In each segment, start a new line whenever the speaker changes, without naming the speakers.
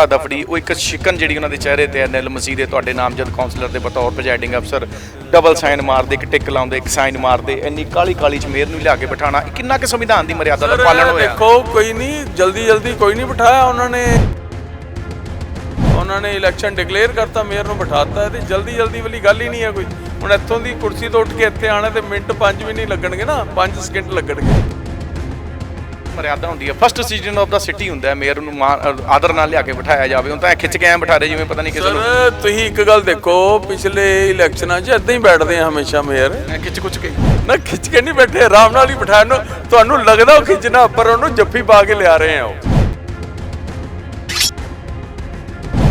ਹਫੜਾ ਦਫੜੀ ਉਹ ਇੱਕ ਸ਼ਿਕਨ ਜਿਹੜੀ ਉਹਨਾਂ ਦੇ ਚਿਹਰੇ ਤੇ ਹੈ ਨਿਲ ਮਸੀਹ ਦੇ ਤੁਹਾਡੇ ਨਾਮਜ਼ਦ ਕਾਉਂਸਲਰ ਦੇ ਬਤੌਰ ਪ੍ਰੈਜ਼ਾਈਡਿੰਗ ਅਫਸਰ ਡਬਲ ਸਾਈਨ ਮਾਰਦੇ ਇੱਕ ਟਿਕ ਲਾਉਂਦੇ ਇੱਕ ਸਾਈਨ ਮਾਰਦੇ ਇੰਨੀ ਕਾਲੀ ਕਾਲੀ ਚ ਮੇਰ ਨੂੰ ਲਿਆ ਕੇ ਬਿਠਾਣਾ ਕਿੰਨਾ ਕਿ ਸੰਵਿਧਾਨ ਦੀ ਮਰਿਆਦਾ ਦਾ ਪਾਲਣ ਹੋਇਆ?
ਦੇਖੋ ਕੋਈ ਨਹੀਂ ਜਲਦੀ ਜਲਦੀ ਕੋਈ ਨਹੀਂ ਬਿਠਾਇਆ ਉਹਨਾਂ ਨੇ। ਉਹਨਾਂ ਨੇ ਇਲੈਕਸ਼ਨ ਡਿਕਲੇਅਰ ਕਰਤਾ ਮੇਅਰ ਨੂੰ ਬਿਠਾਤਾ ਤੇ ਜਲਦੀ ਜਲਦੀ ਵਾਲੀ ਗੱਲ ਹੀ ਨਹੀਂ ਹੈ ਕੋਈ। ਹੁਣ ਇੱਥੋਂ ਦੀ ਕੁਰਸੀ ਤੋਂ ਉੱਠ ਕੇ ਇੱਥੇ ਆਣਾ ਤੇ ਮਿੰਟ 5 ਵੀ ਨਹੀਂ ਲੱਗਣਗੇ ਨਾ 5 ਸਕਿੰਟ ਲੱਗਣਗੇ।
ਮਰਿਆਦਾ ਹੁੰਦੀ ਹੈ। First citizen of the city ਹੁੰਦਾ ਹੈ ਮੇਅਰ ਨੂੰ ਆਦਰ ਨਾਲ ਲਿਆ ਕੇ ਬਿਠਾਇਆ ਜਾਵੇ। ਹੁਣ ਤਾਂ ਖਿੱਚ ਕੇ ਐਂ ਬਿਠਾ ਰਹੇ ਜਿਵੇਂ ਪਤਾ ਨਹੀਂ ਕਿਸੇ ਨੂੰ
ਸਰ ਤੁਸੀਂ ਇੱਕ ਗੱਲ ਦੇਖੋ ਪਿਛਲੇ ਇਲੈਕਸ਼ਨਾਂ 'ਚ ਇਦਾਂ ਹੀ ਬੈਠਦੇ ਆ ਹਮੇਸ਼ਾ ਮੇਅਰ
ਖਿੱਚ ਕੁੱਚ ਕੇ।
ਨਾ ਖਿੱਚ ਕੇ ਨਹੀਂ ਬੈਠੇ ਆਰਾਮ ਨਾਲ ਹੀ ਬਿਠਾਉਣ ਨੂੰ। ਤੁਹਾਨੂੰ ਲੱਗਦਾ ਉਹ ਖਿੱਚਣਾ ਪਰ ਉਹਨੂੰ ਜੱਫੀ ਪਾ ਕੇ ਲਿਆ ਰਹੇ ਆ ਉਹ।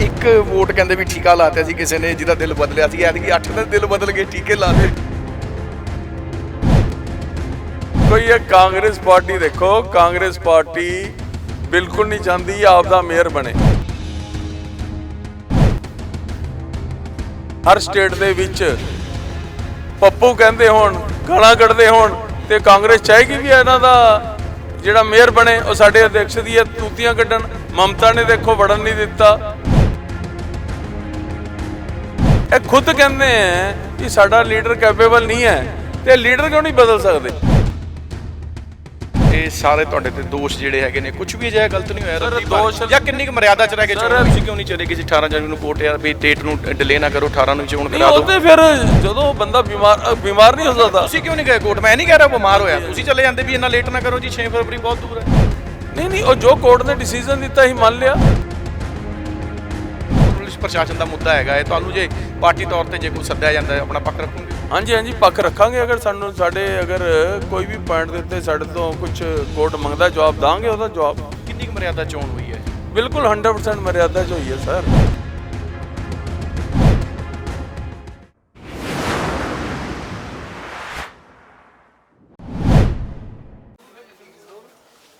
ਇੱਕ ਵੋਟ ਕਹਿੰਦੇ ਵੀ ਠੀਕਾ ਲਾਤੇ ਸੀ ਕਿਸੇ ਨੇ ਜਿਹਦਾ ਦਿਲ ਬਦਲਿਆ ਸੀ। ਐਤਕੀ 8 ਦਾ ਦਿਲ ਬਦਲ ਕੇ ਟੀਕੇ ਲਾਤੇ
ਕੋਈ ਇਹ ਕਾਂਗਰਸ ਪਾਰਟੀ ਦੇਖੋ, ਕਾਂਗਰਸ ਪਾਰਟੀ ਬਿਲਕੁਲ ਨਹੀਂ ਚਾਹੁੰਦੀ ਆਪ ਦਾ ਮੇਅਰ ਬਣੇ। ਹਰ ਸਟੇਟ ਦੇ ਵਿੱਚ ਪੱਪੂ ਕਹਿੰਦੇ ਹੋਣ, ਗਾਲਾਂ ਕੱਢਦੇ ਹੋਣ ਤੇ ਕਾਂਗਰਸ ਚਾਹੇਗੀ ਵੀ ਇਹਨਾਂ ਦਾ ਜਿਹੜਾ ਮੇਅਰ ਬਣੇ, ਉਹ ਸਾਡੇ ਅਧਿਕਸ਼ ਦੀ ਇਹ ਤੂਤੀਆਂ ਕੱਢਣ। ਮਮਤਾ ਨੇ ਦੇਖੋ ਵੜਨ ਨਹੀਂ ਦਿੱਤਾ। ਇਹ ਖੁਦ ਕਹਿੰਦੇ ਆ ਕਿ ਸਾਡਾ ਲੀਡਰ ਕੈਪੇਬਲ ਨਹੀਂ ਹੈ ਤੇ ਲੀਡਰ ਕਿਉਂ ਨਹੀਂ ਬਦਲ ਸਕਦੇ?
ਇਹ ਸਾਰੇ ਤੁਹਾਡੇ ਤੇ ਦੋਸ਼ ਜਿਹੜੇ ਹੈਗੇ ਨੇ ਕੁਝ ਵੀ ਅਜਿਹਾ ਗਲਤ ਨਹੀਂ ਹੋਇਆ ਬਾਰੇ।
ਦੋਸ਼-
ਜਾਂ ਕਿੰਨੀ ਕੁ ਮਰਿਆਦਾ ਚ ਰਹਿ ਕੇ ਚੋਣ ਤੁਸੀਂ ਕਿਉਂ ਨਹੀਂ ਚਲੇ ਸੀ 18 ਜਨਵਰੀ ਨੂੰ ਕੋਰਟ ਯਾਰ ਵੀ ਡੇਟ ਨੂੰ ਡਿਲੇ ਨਾ ਕਰੋ 18 ਨੂੰ ਚੋਣ ਕਰਾ
ਉਹ
ਦਿਓ
ਤੇ ਫਿਰ ਜਦੋਂ ਬੰਦਾ ਬਿਮਾਰ ਬਿਮਾਰ ਨਹੀਂ ਹੋ ਸਕਦਾ।
ਤੁਸੀਂ ਕਿਉਂ ਨਹੀਂ ਗਏ ਕੋਰਟ? ਮੈਂ ਨਹੀਂ ਕਹਿ ਰਿਹਾ ਬਿਮਾਰ ਹੋਇਆ। ਤੁਸੀਂ ਚਲੇ ਜਾਂਦੇ ਵੀ ਇੰਨਾ ਲੇਟ ਨਾ ਕਰੋ ਜੀ 6 ਫਰਵਰੀ ਬਹੁਤ ਦੂਰ ਹੈ।
ਨਹੀਂ ਨਹੀਂ ਉਹ ਜੋ ਕੋਰਟ ਨੇ ਡਿਸੀਜਨ ਦਿੱਤਾ ਹੀ ਮੰਨ ਲਿਆ।
ਪੁਲਿਸ ਪ੍ਰਸ਼ਾਸਨ ਦਾ ਮੁੱਦਾ ਹੈਗਾ ਇਹ ਤੁਹਾਨੂੰ ਜੇ ਪਾਰਟੀ ਤੌਰ ਤੇ ਜੇ ਕੋਈ ਸੱਦਿਆ ਜਾਂਦਾ ਹੈ ਆਪਣਾ ਪੱਖ ਰੱਖੋਗੇ?
ਹਾਂਜੀ ਹਾਂਜੀ ਪੱਖ ਰੱਖਾਂਗੇ ਅਗਰ ਸਾਨੂੰ ਸਾਡੇ ਅਗਰ ਕੋਈ ਵੀ ਪੁਆਇੰਟ ਦੇ ਉੱਤੇ ਸਾਡੇ ਤੋਂ ਕੁਝ ਕੋਰਟ ਮੰਗਦਾ ਜਵਾਬ ਦਾਂਗੇ ਉਹਦਾ ਜਵਾਬ।
ਕਿੰਨੀ ਕੁ ਮਰਿਆਦਾ ਚੋਣ ਹੋਈ ਹੈ
ਬਿਲਕੁਲ 100% ਮਰਿਆਦਾ 'ਚ ਹੋਈ ਹੈ ਸਰ।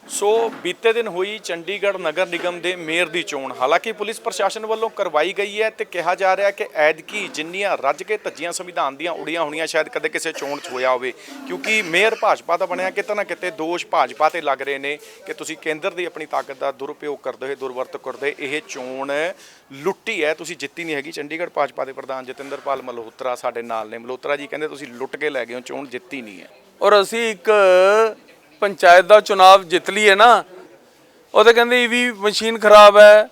ਸੋ ਬੀਤੇ ਦਿਨ ਹੋਈ ਚੰਡੀਗੜ੍ਹ ਨਗਰ ਨਿਗਮ ਦੇ ਮੇਅਰ ਦੀ ਚੋਣ। ਹਾਲਾਂਕਿ ਪੁਲਿਸ ਪ੍ਰਸ਼ਾਸਨ ਵੱਲੋਂ ਕਰਵਾਈ ਗਈ ਹੈ ਤੇ ਕਿਹਾ ਜਾ ਰਿਹਾ ਕਿ ਐਦਕੀ ਜਿੰਨੀਆਂ ਰੱਜ ਕੇ ਧੱਜੀਆਂ ਸੰਵਿਧਾਨ ਦੀਆਂ ਉੜੀਆਂ ਹੋਣੀਆਂ, ਸ਼ਾਇਦ ਕਦੇ ਕਿਸੇ ਚੋਣ 'ਚ ਹੋਇਆ ਹੋਵੇ। ਕਿਉਂਕਿ ਮੇਅਰ ਭਾਜਪਾ ਦਾ ਬਣਿਆ, ਕਿਤੇ ਨਾ ਕਿਤੇ ਦੋਸ਼ ਭਾਜਪਾ ਤੇ ਲੱਗ ਰਹੇ ਨੇ ਕਿ ਤੁਸੀਂ ਕੇਂਦਰ ਦੀ ਆਪਣੀ ਤਾਕਤ ਦਾ ਦੁਰਉਪਯੋਗ ਕਰਦੇ ਹੋਏ, ਦੁਰਵਰਤ ਕਰਦੇ ਇਹ ਚੋਣ ਲੁੱਟੀ ਹੈ। ਤੁਸੀਂ ਜਿੱਤੀ ਨਹੀਂ ਹੈਗੀ। ਚੰਡੀਗੜ੍ਹ ਭਾਜਪਾ ਦੇ ਪ੍ਰਧਾਨ ਜਤਿੰਦਰਪਾਲ ਮਲਹੋਤਰਾ ਸਾਡੇ ਨਾਲ ਨੇ। ਮਲਹੋਤਰਾ ਜੀ ਕਹਿੰਦੇ ਤੁਸੀਂ ਲੁੱਟ ਕੇ ਲੈ ਗਏ ਹੋ, ਚੋਣ ਜਿੱਤੀ ਨਹੀਂ ਹੈ।
ਔਰ ਅਸੀਂ ਇੱਕ ਪੰਚਾਇਤ ਦਾ ਚੁਣਾਵ ਜਿੱਤ ਲਈਏ ਨਾ ਉਹ ਤਾਂ ਕਹਿੰਦੇ ਵੀ ਮਸ਼ੀਨ ਖਰਾਬ ਹੈ।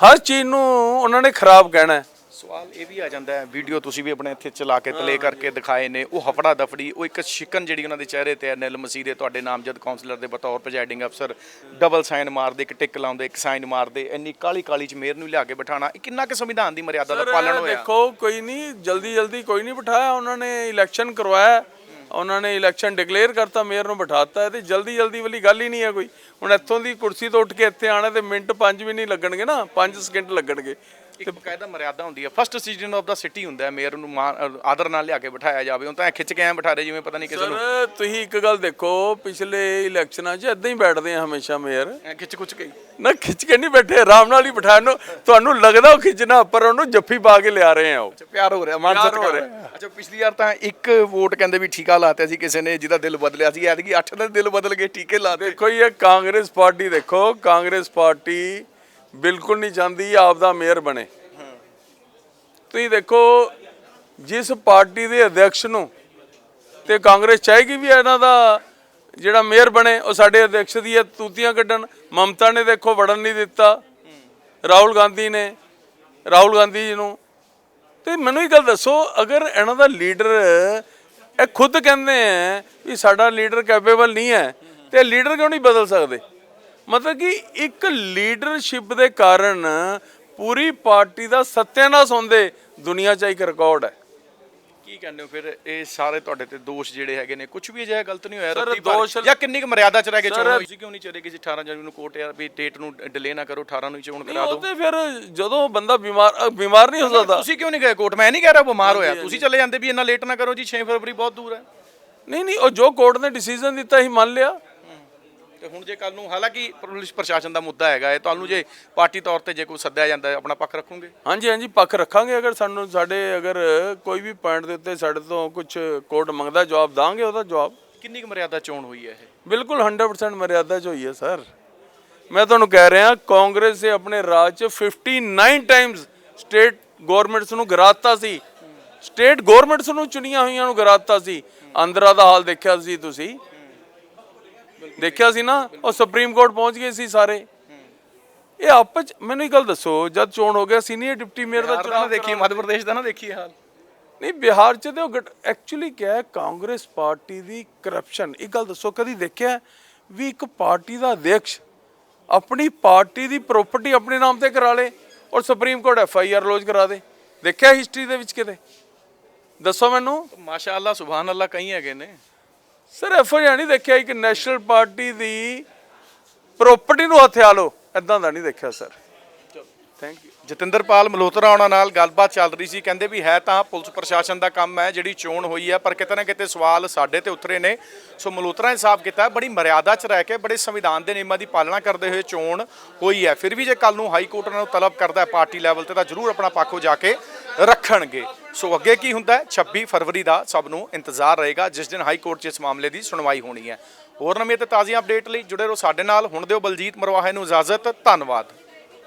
ਹਰ ਚੀਜ਼ ਨੂੰ ਉਹਨਾਂ ਨੇ ਖਰਾਬ ਕਹਿਣਾ ਹੈ।
ਸਵਾਲ ਇਹ ਵੀ ਆ ਜਾਂਦਾ ਹੈ ਵੀਡੀਓ ਤੁਸੀਂ ਵੀ ਆਪਣੇ ਇੱਥੇ ਚਲਾ ਕੇ ਪਲੇ ਕਰਕੇ ਦਿਖਾਏ ਨੇ ਉਹ ਹਫੜਾ ਦਫੜੀ ਉਹ ਇੱਕ ਸ਼ਿਕਨ ਜਿਹੜੀ ਉਹਨਾਂ ਦੇ ਚਿਹਰੇ ਤੇ ਹੈ ਨਿਲ ਮਸੀਹ ਦੇ ਤੁਹਾਡੇ ਨਾਮਜ਼ਦ ਕਾਉਂਸਲਰ ਦੇ ਬਤੌਰ ਪ੍ਰੈਜ਼ਾਈਡਿੰਗ ਅਫਸਰ ਡਬਲ ਸਾਈਨ ਮਾਰਦੇ ਇੱਕ ਟਿਕ ਲਾਉਂਦੇ ਇੱਕ ਸਾਈਨ ਮਾਰਦੇ ਇੰਨੀ ਕਾਲੀ ਕਾਲੀ ਚ ਮੇਰ ਨੂੰ ਲਿਆ ਕੇ ਬਿਠਾਣਾ ਇਹ ਕਿੰਨਾ ਕਿ ਸੰਵਿਧਾਨ ਦੀ ਮਰਿਆਦਾ ਦਾ ਪਾਲਣ ਹੋਇਆ?
ਦੇਖੋ ਕੋਈ ਨਹੀਂ ਜਲਦੀ ਜਲਦੀ ਕੋਈ ਨਹੀਂ ਬਿਠਾਇਆ ਉਹਨਾਂ ਨੇ ਇਲੈਕਸ਼ਨ ਕਰਵਾਇਆ। ਉਹਨਾਂ ਨੇ ਇਲੈਕਸ਼ਨ ਡਿਕਲੇਅਰ ਕਰਤਾ ਮੇਅਰ ਨੂੰ ਬਿਠਾਤਾ ਤੇ ਜਲਦੀ ਜਲਦੀ ਵਾਲੀ ਗੱਲ ਹੀ ਨਹੀਂ ਹੈ ਕੋਈ। ਹੁਣ ਇੱਥੋਂ ਦੀ ਕੁਰਸੀ ਤੋਂ ਉੱਠ ਕੇ ਇੱਥੇ ਆਣਾ ਤੇ ਮਿੰਟ 5 ਵੀ ਨਹੀਂ ਲੱਗਣਗੇ ਨਾ 5 ਸਕਿੰਟ ਲੱਗਣਗੇ।
ਇੱਕ ਬਕਾਇਦਾ ਮਰਿਆਦਾ ਹੁੰਦੀ ਹੈ first citizen of the city ਹੁੰਦਾ ਹੈ ਮੇਅਰ ਨੂੰ ਮਾਣ- ਆਦਰ ਨਾਲ ਲਿਆ ਕੇ ਬਿਠਾਇਆ ਜਾਵੇ। ਹੁਣ ਤਾਂ ਐਂ ਖਿੱਚ ਕੇ ਐਂ ਬਿਠਾ ਰਹੇ ਜਿਵੇਂ ਪਤਾ ਨਹੀਂ ਕਿਸੇ ਨੂੰ
ਸਰ ਤੁਸੀਂ ਇੱਕ ਗੱਲ ਦੇਖੋ ਪਿਛਲੇ ਇਲੈਕਸ਼ਨਾਂ 'ਚ ਇਦਾਂ ਹੀ ਬੈਠਦੇ ਆ ਹਮੇਸ਼ਾ ਮੇਅਰ
ਐਂ ਖਿੱਚ ਕੁੱਚ ਕੇ ਹੀ।
ਨਾ ਖਿੱਚ ਕੇ ਨਹੀਂ ਬੈਠੇ ਆਰਾਮ ਨਾਲ ਹੀ ਬਿਠਾਉਣ ਨੂੰ। ਤੁਹਾਨੂੰ ਲੱਗਦਾ ਉਹ ਖਿੱਚਣਾ ਪਰ ਉਹਨੂੰ ਜੱਫੀ ਪਾ ਕੇ ਲਿਆ ਰਹੇ ਆ ਉਹ।
ਅੱਛਾ ਪਿਆਰ ਹੋ ਰਿਹਾ ਮਨ
ਪਿਆਰ ਹੋ
ਅੱਛਾ ਪਿਛਲੀ ਵਾਰ ਤਾਂ ਇੱਕ ਵੋਟ ਕਹਿੰਦੇ ਵੀ ਠੀਕਾ ਲਾਤੇ ਸੀ ਕਿਸੇ ਨੇ ਜਿਹਦਾ ਦਿਲ ਬਦਲਿਆ ਸੀ। ਐਤਕੀ 8 ਦਾ ਦਿਲ ਬਦਲ ਕੇ ਟੀਕੇ ਲਾਤੇ।
ਦੇਖੋ ਇਹ ਕਾਂਗਰਸ ਪਾਰਟੀ ਦੇਖੋ ਕਾਂਗਰਸ ਪਾਰਟੀ ਬਿਲਕੁਲ ਨਹੀਂ ਚਾਹੁੰਦੀ ਆਪ ਦਾ ਮੇਅਰ ਬਣੇ। ਤੁਸੀਂ ਦੇਖੋ, ਜਿਸ ਪਾਰਟੀ ਦੇ ਅਧਿਕਸ਼ ਨੂੰ ਤੇ ਕਾਂਗਰਸ ਚਾਹੇਗੀ ਵੀ ਇਹਨਾਂ ਦਾ ਜਿਹੜਾ ਮੇਅਰ ਬਣੇ, ਉਹ ਸਾਡੇ ਅਧਿਕਸ਼ ਦੀ ਇਹ ਤੂਤੀਆਂ ਕੱਢਣ। ਮਮਤਾ ਨੇ ਦੇਖੋ ਵੜਨ ਨਹੀਂ ਦਿੱਤਾ। ਰਾਹੁਲ ਗਾਂਧੀ ਨੇ, ਰਾਹੁਲ ਗਾਂਧੀ ਜੀ ਨੂੰ। ਤੇ ਮੈਨੂੰ ਇੱਕ ਗੱਲ ਦੱਸੋ, ਅਗਰ ਇਹਨਾਂ ਦਾ ਲੀਡਰ, ਇਹ ਖੁਦ ਕਹਿੰਦੇ ਆ ਵੀ ਸਾਡਾ ਲੀਡਰ ਕੈਪੇਬਲ ਨਹੀਂ ਹੈ, ਤੇ ਲੀਡਰ ਕਿਉਂ ਨਹੀਂ ਬਦਲ ਸਕਦੇ? ਮਤਲਬ ਕਿ ਇੱਕ ਲੀਡਰਸ਼ਿਪ ਦੇ ਕਾਰਨ ਪੂਰੀ ਪਾਰਟੀ ਦਾ ਸੱਤਿਆਨਾਸ਼ ਹੁੰਦੇ ਦੁਨੀਆ 'ਚ ਇੱਕ ਰਿਕਾਰਡ ਹੈ।
ਕੀ ਕਹਿੰਦੇ ਹੋ ਫਿਰ? ਇਹ ਸਾਰੇ ਤੁਹਾਡੇ ਤੇ ਦੋਸ਼ ਜਿਹੜੇ ਹੈਗੇ ਨੇ ਕੁਝ ਵੀ ਅਜਿਹਾ ਗਲਤ ਨਹੀਂ ਹੋਇਆ ਰੱਤੀ।
ਦੋਸ਼-
ਜਾਂ ਕਿੰਨੀ ਕੁ ਮਰਿਆਦਾ ਚ ਰਹਿ ਕੇ
ਸਰ,
ਚੋਣ ਹੋਈ। ਤੁਸੀਂ ਕਿਉਂ ਨਹੀਂ ਚਲੇ ਗਏ ਸੀ 18 ਜਨਵਰੀ ਨੂੰ ਕੋਰਟ ਯਾਰ ਵੀ ਡੇਟ ਨੂੰ ਡਿਲੇ ਨਾ ਕਰੋ 18 ਨੂੰ ਚੋਣ ਕਰਾ
ਉਹ
ਦਿਓ
ਤੇ ਫਿਰ ਜਦੋਂ ਬੰਦਾ ਬਿਮਾਰ ਬਿਮਾਰ ਨਹੀਂ ਹੋ ਸਕਦਾ।
ਤੁਸੀਂ ਕਿਉਂ ਨਹੀਂ ਗਏ ਕੋਰਟ ਮੈਂ ਨਹੀਂ ਕਹਿ ਰਿਹਾ ਬਿਮਾਰ ਹੋਇਆ। ਤੁਸੀਂ ਚਲੇ ਜਾਂਦੇ ਵੀ ਇੰਨਾ ਲੇਟ ਨਾ ਕਰੋ ਜੀ 6 ਫਰਵਰੀ ਬਹੁਤ ਦੂਰ ਹੈ।
ਨਹੀਂ ਨਹੀਂ ਉਹ ਜੋ ਕੋਰਟ ਨੇ ਡਿਸੀਜਨ ਦਿੱਤਾ ਹੀ ਮੰਨ ਲਿਆ।
ਤੇ ਹੁਣ ਜੇ ਕੱਲ ਨੂੰ ਹਾਲਾਂਕਿ ਪੁਲਿਸ ਪ੍ਰਸ਼ਾਸਨ ਦਾ ਮੁੱਦਾ ਹੈਗਾ ਇਹ ਤੁਹਾਨੂੰ ਜੇ ਪਾਰਟੀ ਤੌਰ ਤੇ ਜੇ ਕੋਈ ਸੱਦਿਆ ਜਾਂਦਾ ਹੈ, ਆਪਣਾ ਪੱਖ ਰੱਖੋਗੇ?
ਹਾਂਜੀ ਹਾਂਜੀ ਪੱਖ ਰੱਖਾਂਗੇ। ਅਗਰ ਸਾਨੂੰ ਸਾਡੇ ਅਗਰ ਕੋਈ ਵੀ ਪੁਆਇੰਟ ਦੇ ਉੱਤੇ ਸਾਡੇ ਤੋਂ ਕੁਝ ਕੋਰਟ ਮੰਗਦਾ ਜਵਾਬ ਦਾਂਗੇ ਉਹਦਾ ਜਵਾਬ।
ਕਿੰਨੀ ਕੁ ਮਰਿਆਦਾ ਚੋਣ ਹੋਈ ਹੈ ਇਹ?
ਬਿਲਕੁਲ 100% ਮਰਿਆਦਾ 'ਚ ਹੋਈ ਹੈ ਸਰ। ਮੈਂ ਤੁਹਾਨੂੰ ਕਹਿ ਰਿਹਾ ਕਾਂਗਰਸ ਨੇ ਆਪਣੇ ਰਾਜ ਚ 59 ਟਾਈਮਸ ਸਟੇਟ ਗਵਰਨਮੈਂਟਸ ਨੂੰ ਗਿਰਾਤਾ ਸੀ। ਸਟੇਟ ਗਵਰਨਮੈਂਟਸ ਨੂੰ ਚੁਣੀਆਂ ਹੋਈਆਂ ਨੂੰ ਗਿਰਾਤਾ ਸੀ। ਆਂਧਰਾ ਦਾ ਹਾਲ ਦੇਖਿਆ ਸੀ ਤੁਸੀਂ। ਦੇਖਿਆ ਸੀ ਨਾ ਉਹ ਸੁਪਰੀਮ ਕੋਰਟ ਪਹੁੰਚ ਗਏ ਸੀ ਸਾਰੇ। ਇਹ ਆਪਸ 'ਚ- ਮੈਨੂੰ ਇੱਕ ਗੱਲ ਦੱਸੋ ਜਦ ਚੋਣ ਹੋ ਗਿਆ ਸੀਨੀਅਰ ਡਿਪਟੀ ਮੇਅਰ ਦਾ ਚੁਣਾਵ
ਦੇਖੀ ਮੱਧ ਪ੍ਰਦੇਸ਼ ਦਾ ਨਾ ਦੇਖੀ ਹਾਲ।
ਨਹੀਂ ਬਿਹਾਰ ਚ ਤੇ ਉਹ ਐਕਚੁਅਲੀ ਕਿਹਾ ਹੈ ਕਾਂਗਰਸ ਪਾਰਟੀ ਦੀ ਕਰਪਸ਼ਨ ਇੱਕ ਗੱਲ ਦੱਸੋ ਕਦੀ ਦੇਖਿਆ ਹੈ ਵੀ ਇੱਕ ਪਾਰਟੀ ਦਾ ਅਧਿਕਸ਼ ਆਪਣੀ ਪਾਰਟੀ ਦੀ ਪ੍ਰਾਪਰਟੀ ਆਪਣੇ ਨਾਮ ਤੇ ਕਰਾ ਲੇ ਔਰ supreme court F I R lodge ਕਰਾ ਦੇ? ਦੇਖਿਆ ਹਿਸਟਰੀ ਦੇ ਵਿੱਚ ਕਿਤੇ? ਦੱਸੋ ਮੈਨੂੰ।
ਮਾਸ਼ਾਅੱਲਾ ਸੁਭਾਨ ਅੱਲਾ ਕਈ ਹੈਗੇ ਨੇ।
ਸਰ, ਐਫ ਆਈ ਆਰ ਨਹੀਂ ਦੇਖਿਆ ਇੱਕ ਨੈਸ਼ਨਲ ਪਾਰਟੀ ਦੀ ਪ੍ਰੋਪਰਟੀ ਨੂੰ ਹਥਿਆ ਲੋ ਐਦਾਂ ਦਾ ਨਹੀਂ ਦੇਖਿਆ, sir. Thank you
Jatinderpal Malhotra ਉਹਨਾਂ ਨਾਲ ਗੱਲਬਾਤ ਚੱਲ ਰਹੀ ਸੀ। ਕਹਿੰਦੇ ਵੀ ਹੈ ਤਾਂ ਪੁਲਿਸ ਪ੍ਰਸ਼ਾਸਨ ਦਾ ਕੰਮ ਹੈ, ਜਿਹੜੀ ਚੋਣ ਹੋਈ ਹੈ, ਪਰ ਕਿਤੇ ਨਾ ਕਿਤੇ ਸਵਾਲ ਸਾਡੇ ਤੇ ਉਤਰੇ ਨੇ। ਸੋ ਮਲੋਤਰਾ ਨੇ ਸਾਫ਼ ਕੀਤਾ, ਬੜੀ ਮਰਿਆਦਾ 'ਚ ਰਹਿ ਕੇ, ਬੜੇ ਸੰਵਿਧਾਨ ਦੇ ਨਿਯਮਾਂ ਦੀ ਪਾਲਣਾ ਕਰਦੇ ਹੋਏ ਚੋਣ ਹੋਈ ਹੈ। ਫਿਰ ਵੀ ਜੇ ਕੱਲ ਨੂੰ ਹਾਈ ਕੋਰਟ ਉਹਨਾਂ ਨੂੰ ਤਲਬ ਕਰਦਾ ਹੈ ਪਾਰਟੀ ਲੈਵਲ ਤੇ, ਤਾਂ ਜ਼ਰੂਰ ਆਪਣਾ ਪੱਖੋ ਜਾ ਕੇ ਰੱਖਣਗੇ। ਸੋ ਅੱਗੇ ਕੀ ਹੁੰਦਾ ਹੈ? 26 ਫਰਵਰੀ ਦਾ ਸਭ ਨੂੰ ਇੰਤਜ਼ਾਰ ਰਹੇਗਾ, ਜਿਸ ਦਿਨ ਹਾਈ ਕੋਰਟ 'ਚ ਇਸ ਮਾਮਲੇ ਦੀ ਸੁਣਵਾਈ ਹੋਣੀ ਹੈ। ਹੋਰ ਨਵੀਂ ਤੇ ਤਾਜ਼ੀਆਂ ਅਪਡੇਟ ਲਈ ਜੁੜੇ ਰਹੋ ਸਾਡੇ ਨਾਲ। ਹੁਣ ਦਿਓ ਬਲਜੀਤ ਮਰਵਾਹੇ ਨੂੰ ਇਜਾਜ਼ਤ। ਧੰਨਵਾਦ।